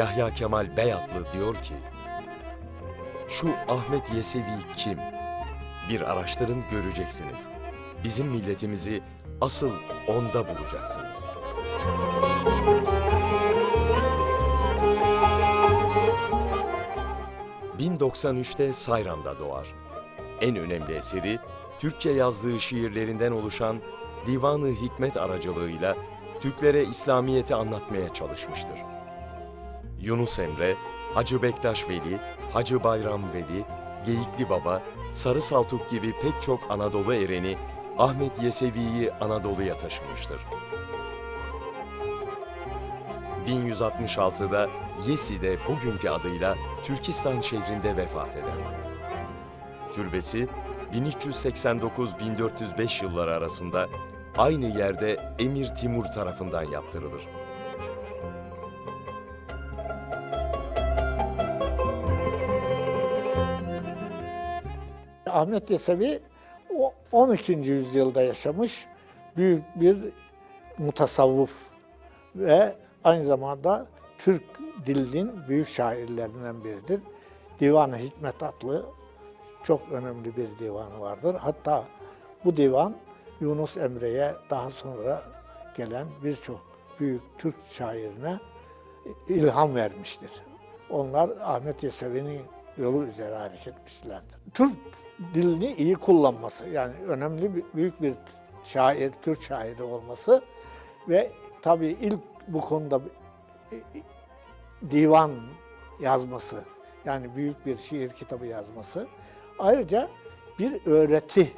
Yahya Kemal Beyatlı diyor ki, şu Ahmet Yesevi kim? Bir araştırın göreceksiniz. Bizim milletimizi asıl onda bulacaksınız. ...1093'te Sayran'da doğar. En önemli eseri, Türkçe yazdığı şiirlerinden oluşan Divanı Hikmet aracılığıyla Türklere İslamiyet'i anlatmaya çalışmıştır. Yunus Emre, Hacı Bektaş Veli, Hacı Bayram Veli, Geyikli Baba, Sarı Saltuk gibi pek çok Anadolu ereni Ahmet Yesevi'yi Anadolu'ya taşımıştır. 1166'da Yesi'de bugünkü adıyla Türkistan şehrinde vefat eder. Türbesi 1389-1405 yılları arasında aynı yerde Emir Timur tarafından yaptırılır. Ahmet Yesevi o 12. yüzyılda yaşamış büyük bir mutasavvıf ve aynı zamanda Türk dilinin büyük şairlerinden biridir. Divan-ı Hikmet adlı çok önemli bir divanı vardır. Hatta bu divan Yunus Emre'ye daha sonra gelen birçok büyük Türk şairine ilham vermiştir. Onlar Ahmet Yesevi'nin yolu üzere hareket etmişlerdir. Türk dilini iyi kullanması yani önemli büyük bir şair, Türk şairi olması ve tabii ilk bu konuda divan yazması yani büyük bir şiir kitabı yazması. Ayrıca bir öğreti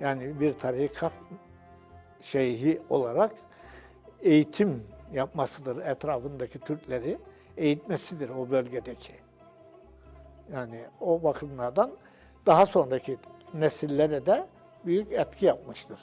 yani bir tarikat şeyhi olarak eğitim yapmasıdır etrafındaki Türkleri eğitmesidir o bölgedeki. Yani o bakımlardan daha sonraki nesillere de büyük etki yapmıştır.